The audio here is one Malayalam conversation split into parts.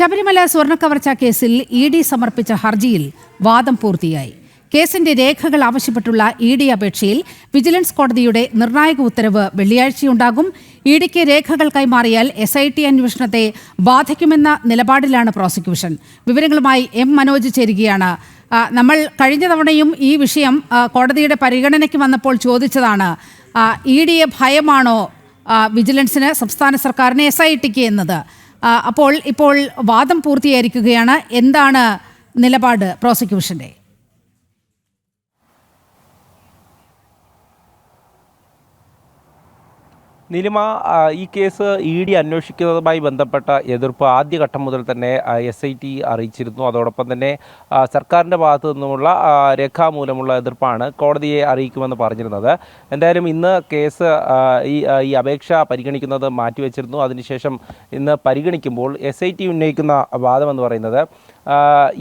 ശബരിമല സ്വർണക്കവർച്ച കേസിൽ ഇ ഡി സമർപ്പിച്ച ഹർജിയിൽ വാദം പൂർത്തിയായി. കേസിന്റെ രേഖകൾ ആവശ്യപ്പെട്ടുള്ള ഇ ഡി അപേക്ഷയിൽ വിജിലൻസ് കോടതിയുടെ നിർണായക ഉത്തരവ് വെള്ളിയാഴ്ചയുണ്ടാകും. ഇ ഡിക്ക് രേഖകൾ കൈമാറിയാൽ എസ് ഐ ടി അന്വേഷണത്തെ ബാധിക്കുമെന്ന നിലപാടിലാണ് പ്രോസിക്യൂഷൻ. വിവരങ്ങളുമായി എം മനോജ് ചേരുകയാണ്. നമ്മൾ കഴിഞ്ഞ തവണയും ഈ വിഷയം കോടതിയുടെ പരിഗണനയ്ക്ക് വന്നപ്പോൾ ചോദിച്ചതാണ് ഇ ഡിയെ ഭയമാണോ വിജിലൻസിന് സംസ്ഥാന സർക്കാരിന് എസ് ഐ ടിക്ക് എന്നത്? അപ്പോൾ ഇപ്പോൾ വാദം പൂർത്തിയായിരിക്കുകയാണ്. എന്താണ് നിലപാട് പ്രോസിക്യൂഷന്റെ നിലിമ ഈ കേസ് ഇ ഡി അന്വേഷിക്കുന്നതുമായി ബന്ധപ്പെട്ട എതിർപ്പ് ആദ്യഘട്ടം മുതൽ തന്നെ എസ് ഐ ടി അറിയിച്ചിരുന്നു. അതോടൊപ്പം തന്നെ സർക്കാരിന്റെ ഭാഗത്തു നിന്നുമുള്ള രേഖാമൂലമുള്ള എതിർപ്പാണ് കോടതിയെ അറിയിക്കുമെന്ന് പറഞ്ഞിരുന്നത്. എന്തായാലും ഇന്ന് കേസ് ഈ ഈ അപേക്ഷ പരിഗണിക്കുന്നത് മാറ്റിവെച്ചിരുന്നു. അതിനുശേഷം ഇന്ന് പരിഗണിക്കുമ്പോൾ എസ് ഐ ടി ഉന്നയിക്കുന്ന വാദമെന്ന് പറയുന്നത്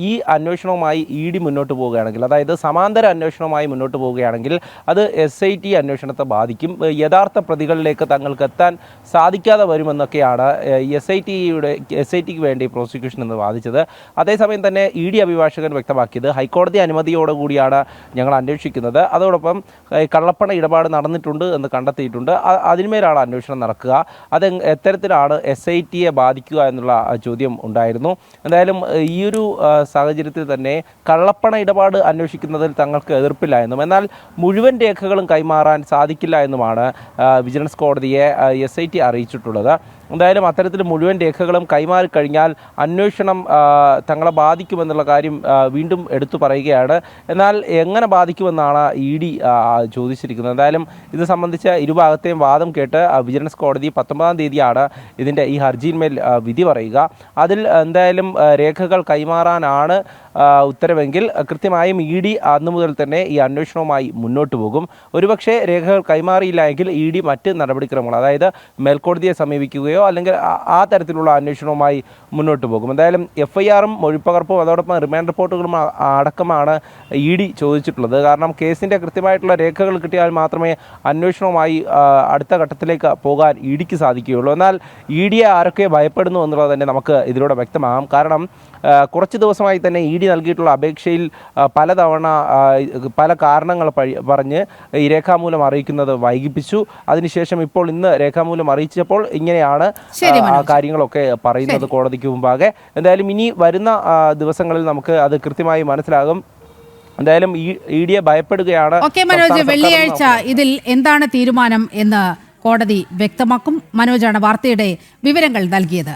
ഈ അന്വേഷണവുമായി ഇ ഡി മുന്നോട്ട് പോവുകയാണെങ്കിൽ അതായത് സമാന്തര അന്വേഷണവുമായി മുന്നോട്ട് പോവുകയാണെങ്കിൽ അത് എസ് ഐ ടി അന്വേഷണത്തെ ബാധിക്കും. യഥാർത്ഥ പ്രതികളിലേക്ക് തങ്ങൾക്ക് എത്താൻ സാധിക്കാതെ വരുമെന്നൊക്കെയാണ് എസ് ഐ ടിയുടെ എസ് ഐ ടിക്ക് വേണ്ടി പ്രോസിക്യൂഷൻ എന്ന് വാദിച്ചത്. അതേസമയം തന്നെ ഇ ഡി അഭിഭാഷകൻ വ്യക്തമാക്കിയത് ഹൈക്കോടതി അനുമതിയോടുകൂടിയാണ് ഞങ്ങൾ അന്വേഷിക്കുന്നത്. അതോടൊപ്പം കള്ളപ്പണ ഇടപാട് നടന്നിട്ടുണ്ട് എന്ന് കണ്ടെത്തിയിട്ടുണ്ട്. അതിന്മേലാണ് അന്വേഷണം നടക്കുക. അത് എത്തരത്തിലാണ് എസ് ഐ ടിയെ ബാധിക്കുക എന്നുള്ള ചോദ്യം ഉണ്ടായിരുന്നു. എന്തായാലും ഈ ഒരു സാഹചര്യത്തിൽ തന്നെ കള്ളപ്പണ ഇടപാട് അന്വേഷിക്കുന്നതിൽ തങ്ങൾക്ക് എതിർപ്പില്ല എന്നും എന്നാൽ മുഴുവൻ രേഖകളും കൈമാറാൻ സാധിക്കില്ല എന്നുമാണ് വിജിലൻസ് വിജിലൻസ് കോടതിയെ എസ് ഐ ടി അറിയിച്ചിട്ടുള്ളത്. എന്തായാലും അത്തരത്തിൽ മുഴുവൻ രേഖകളും കൈമാറി കഴിഞ്ഞാൽ അന്വേഷണം തങ്ങളെ ബാധിക്കുമെന്നുള്ള കാര്യം വീണ്ടും എടുത്തു പറയുകയാണ്. എന്നാൽ എങ്ങനെ ബാധിക്കുമെന്നാണ് ഇ ഡി ചോദിച്ചിരിക്കുന്നത്. എന്തായാലും ഇത് സംബന്ധിച്ച് ഇരുഭാഗത്തെയും വാദം കേട്ട് വിജിലൻസ് കോടതി പത്തൊമ്പതാം തീയതിയാണ് ഇതിന്റെ ഈ ഹർജിയിന്മേൽ വിധി പറയുക. അതിൽ എന്തായാലും രേഖകൾ കൈമാറാനാണ് ഉത്തരവെങ്കിൽ കൃത്യമായും ഇ ഡി അന്നു മുതൽ തന്നെ ഈ അന്വേഷണവുമായി മുന്നോട്ട് പോകും. ഒരുപക്ഷേ രേഖകൾ കൈമാറിയില്ല എങ്കിൽ ഇ ഡി മറ്റ് നടപടിക്രമങ്ങൾ അതായത് മേൽക്കോടതിയെ സമീപിക്കുകയോ അല്ലെങ്കിൽ ആ- തരത്തിലുള്ള അന്വേഷണവുമായി മുന്നോട്ട് പോകും. എന്തായാലും എഫ് ഐ ആറും മൊഴിപ്പകർപ്പും അതോടൊപ്പം റിമാൻഡ് റിപ്പോർട്ടുകളും അടക്കമാണ് ഇ ഡി ചോദിച്ചിട്ടുള്ളത്. കാരണം കേസിന്റെ കൃത്യമായിട്ടുള്ള രേഖകൾ കിട്ടിയാൽ മാത്രമേ അന്വേഷണവുമായി അടുത്ത ഘട്ടത്തിലേക്ക് പോകാൻ ഇ ഡിക്ക് സാധിക്കുകയുള്ളൂ. എന്നാൽ ഇ ഡിയെ ആരൊക്കെ ഭയപ്പെടുന്നു എന്നുള്ളത് തന്നെ നമുക്ക് ഇതിലൂടെ വ്യക്തമാകാം. കാരണം കുറച്ച് ദിവസമായി തന്നെ ഇ ഡി നൽകിയിട്ടുള്ള അപേക്ഷയിൽ പലതവണ പല കാരണങ്ങൾ പറഞ്ഞ് ഈ രേഖാമൂലം അറിയിക്കുന്നത് വൈകിപ്പിച്ചു. അതിനുശേഷം ഇപ്പോൾ ഇന്ന് രേഖാമൂലം അറിയിച്ചപ്പോൾ ഇങ്ങനെയാണ് കാര്യങ്ങളൊക്കെ പറയുന്നത് കോടതിക്ക് മുമ്പാകെ. എന്തായാലും ഇനി വരുന്ന ദിവസങ്ങളിൽ നമുക്ക് അത് കൃത്യമായി മനസ്സിലാകും. എന്തായാലും ഈ ഇ ഡിയെ ഭയപ്പെടുകയാണ്. ഓക്കെ മനോജ് വെള്ളിയാഴ്ച ഇതിൽ എന്താണ് തീരുമാനം എന്ന് കോടതി വ്യക്തമാക്കും. മനോജാണ് വാർത്തയുടെ വിവരങ്ങൾ നൽകിയത്.